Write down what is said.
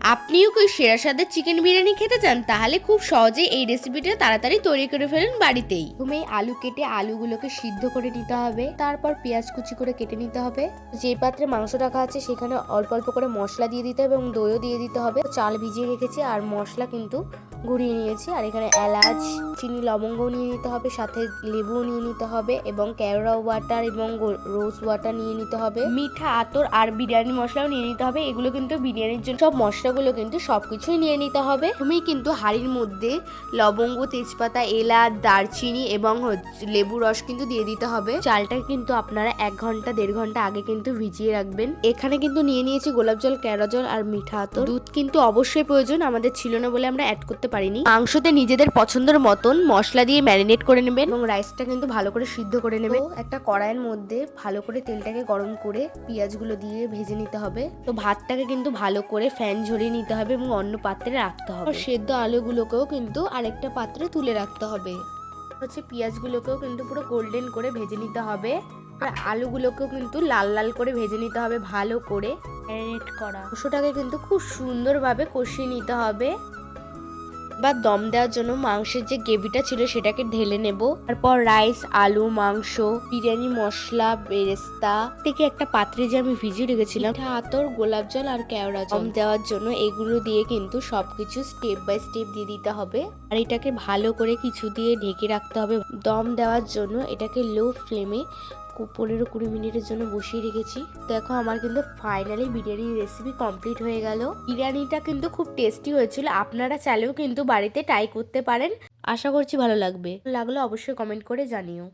আপনিও কি সেরা স্বাদের চিকেন বিরিয়ানি খেতে চান? তাহলে খুব সহজে এই রেসিপিটা তাড়াতাড়ি তৈরি করে ফেলুন বাড়িতেই। প্রথমে আলু কেটে আলুগুলোকে সিদ্ধ করে নিতে হবে, তারপর পেঁয়াজ কুচি করে কেটে নিতে হবে। যে পাত্রে মাংস রাখা আছে, সেখানে অল্প অল্প করে মশলা দিয়ে দিতে হবে এবং দইও দিয়ে দিতে হবে। চাল ভিজিয়ে রেখেছি আর মশলা কিন্তু গুঁড়িয়ে নিয়েছি। আর এখানে এলাচ, চিনি, লবঙ্গও নিয়ে নিতে হবে, সাথে লেবুও নিয়ে নিতে হবে এবং ক্যারোরা ওয়াটার এবং রোজ ওয়াটার নিয়ে নিতে হবে। মিঠা আতর আর বিরিয়ানি মশলাও নিয়ে নিতে হবে। এগুলো কিন্তু বিরিয়ানির জন্য সব মশলাগুলো কিন্তু সবকিছুই নিয়ে নিতে হবে। তুমি কিন্তু হাঁড়ির মধ্যে লবঙ্গ, তেজপাতা, এলাচ, দারচিনি এবং লেবু রস কিন্তু দিয়ে দিতে হবে। চালটা কিন্তু আপনারা এক ঘণ্টা, দেড় ঘণ্টা আগে কিন্তু ভিজিয়ে রাখবেন। এখানে কিন্তু নিয়ে নিয়েছি গোলাপ জল কেরা জল আর মিঠা আতর। দুধ কিন্তু অবশ্যই প্রয়োজন, আমাদের ছিল না বলে আমরা অ্যাড করতে পারিনি। মাংসতে নিজেদের পছন্দের মতন মশলা দিয়ে ম্যারিনেট করে নেবেন এবং রাইসটা কিন্তু ভালো করে সিদ্ধ করে নেবেন। একটা কড়াইয়ের মধ্যে ভালো করে তেলটাকে গরম করে পেঁয়াজগুলো দিয়ে ভেজে নিতে হবে। তো ভাতটাকে কিন্তু ভালো করে ফ্যান ঝরিয়ে নিতে হবে এবং অন্য পাত্রে রাখতে হবে। সেদ্ধ আলুগুলোকেও কিন্তু আরেকটা পাত্রে তুলে রাখতে হবে। হচ্ছে পেঁয়াজগুলোকেও কিন্তু পুরো গোল্ডেন করে ভেজে নিতে হবে। আর আলুগুলোকেও কিন্তু লাল লাল করে ভেজে নিতে হবে ভালো করে। ম্যারিনেট করা। মাংসটাকে কিন্তু খুব সুন্দরভাবে কষিয়ে নিতে হবে। বা দম দেওয়ার জন্য মাংসের যে গ্রেভিটা ছিল সেটাকে ঢেলে নেব। তারপর রাইস আলু, মাংস, বিরিয়ানি, মশলা, বেরেস্তা থেকে একটা পাত্রে যে আমি ভিজিয়ে রেখেছিলাম আতর, গোলাপ জল আর কেওড়া জল। দেওয়ার জন্য এগুলো দিয়ে কিন্তু সবকিছু স্টেপ বাই স্টেপ দিয়ে দিতে হবে। আর এটাকে ভালো করে কিছু দিয়ে ঢেকে রাখতে হবে। দম দেওয়ার জন্য এটাকে লো ফ্লেমে পনেরো কুড়ি মিনিটের জন্য বসিয়ে রেখেছি। দেখো, আমার কিন্তু ফাইনালি বিরিয়ানির রেসিপি কমপ্লিট হয়ে গেল। বিরিয়ানিটা কিন্তু খুব টেস্টি হয়েছিল। আপনারা চাইলেও কিন্তু বাড়িতে ট্রাই করতে পারেন। আশা করছি ভালো লাগবে। লাগলে অবশ্যই কমেন্ট করে জানিও।